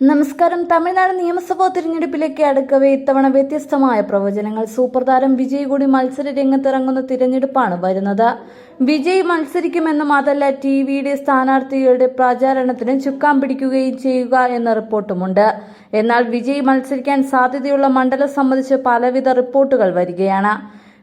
നമസ്കാരം. തമിഴ്നാട് നിയമസഭാ തിരഞ്ഞെടുപ്പിലേക്ക് അടുക്കവേ ഇത്തവണ വ്യത്യസ്തമായ പ്രവചനങ്ങൾ. സൂപ്പർ താരം വിജയ് കൂടി മത്സര രംഗത്തിറങ്ങുന്ന തിരഞ്ഞെടുപ്പാണ് വരുന്നത്. വിജയ് മത്സരിക്കുമെന്നും അതല്ല ടി വിയുടെ സ്ഥാനാർത്ഥികളുടെ പ്രചാരണത്തിന് ചുക്കാൻ പിടിക്കുകയും ചെയ്യുക എന്ന റിപ്പോർട്ടുമുണ്ട്. എന്നാൽ വിജയ് മത്സരിക്കാൻ സാധ്യതയുള്ള മണ്ഡലം സംബന്ധിച്ച് പലവിധ റിപ്പോർട്ടുകൾ വരികയാണ്.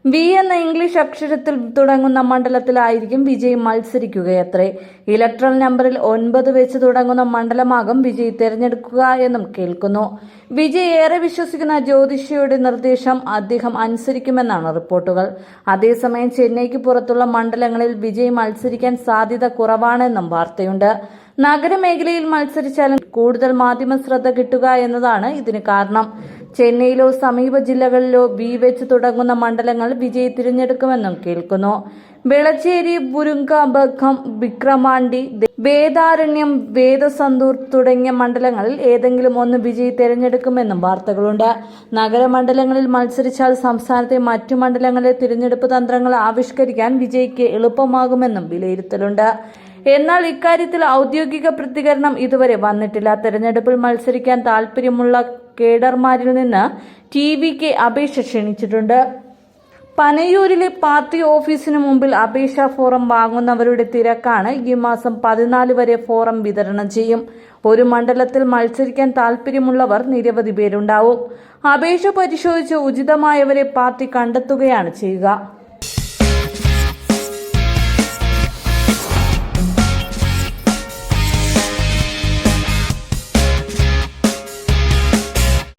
വി എന്ന ഇംഗ്ലീഷ് അക്ഷരത്തിൽ തുടങ്ങുന്ന മണ്ഡലത്തിലായിരിക്കും വിജയ് മത്സരിക്കുകയത്രേ. ഇലക്ട്രൽ നമ്പറിൽ ഒൻപത് വെച്ച് തുടങ്ങുന്ന മണ്ഡലമാകും വിജയ് തിരഞ്ഞെടുക്കുക എന്നും കേൾക്കുന്നു. വിജയ് ഏറെ വിശ്വസിക്കുന്ന ജ്യോതിഷിയുടെ നിർദ്ദേശം അദ്ദേഹം അനുസരിക്കുമെന്നാണ് റിപ്പോർട്ടുകൾ. അതേസമയം ചെന്നൈക്ക് പുറത്തുള്ള മണ്ഡലങ്ങളിൽ വിജയ് മത്സരിക്കാൻ സാധ്യത കുറവാണെന്നും വാർത്തയുണ്ട്. നഗരമേഖലയിൽ മത്സരിച്ചാലും കൂടുതൽ മാധ്യമ ശ്രദ്ധ കിട്ടുക എന്നതാണ് ഇതിന് കാരണം. ചെന്നൈയിലോ സമീപ ജില്ലകളിലോ ബി വെച്ച് തുടങ്ങുന്ന മണ്ഡലങ്ങൾ വിജയി തിരഞ്ഞെടുക്കുമെന്നും കേൾക്കുന്നു. വെളച്ചേരി ബുരുങ്കാബഖം വിക്രമാണ്ടി വേദാരണ്യം വേദസന്തൂർ തുടങ്ങിയ മണ്ഡലങ്ങളിൽ ഏതെങ്കിലും ഒന്ന് വിജയി തിരഞ്ഞെടുക്കുമെന്നും വാർത്തകളുണ്ട്. നഗരമണ്ഡലങ്ങളിൽ മത്സരിച്ചാൽ സംസ്ഥാനത്തെ മറ്റു മണ്ഡലങ്ങളിലെ തിരഞ്ഞെടുപ്പ് തന്ത്രങ്ങൾ ആവിഷ്കരിക്കാൻ വിജയിക്ക് എളുപ്പമാകുമെന്നും വിലയിരുത്തലുണ്ട്. എന്നാൽ ഇക്കാര്യത്തിൽ ഔദ്യോഗിക പ്രതികരണം ഇതുവരെ വന്നിട്ടില്ല. തെരഞ്ഞെടുപ്പിൽ മത്സരിക്കാൻ താൽപ്പര്യമുള്ള കേഡർമാരിൽ നിന്ന് ടി വി കെ അപേക്ഷ ക്ഷണിച്ചിട്ടുണ്ട്. പനയൂരിലെ പാർട്ടി ഓഫീസിന് മുമ്പിൽ അപേക്ഷാ ഫോറം വാങ്ങുന്നവരുടെ തിരക്കാണ് ഈ മാസം പതിനാല് വരെ ഫോറം വിതരണം ചെയ്യും. ഒരു മണ്ഡലത്തിൽ മത്സരിക്കാൻ താൽപ്പര്യമുള്ളവർ നിരവധി പേരുണ്ടാവും. അപേക്ഷ പരിശോധിച്ച് ഉചിതമായവരെ പാർട്ടി കണ്ടെത്തുകയാണ് ചെയ്യുക.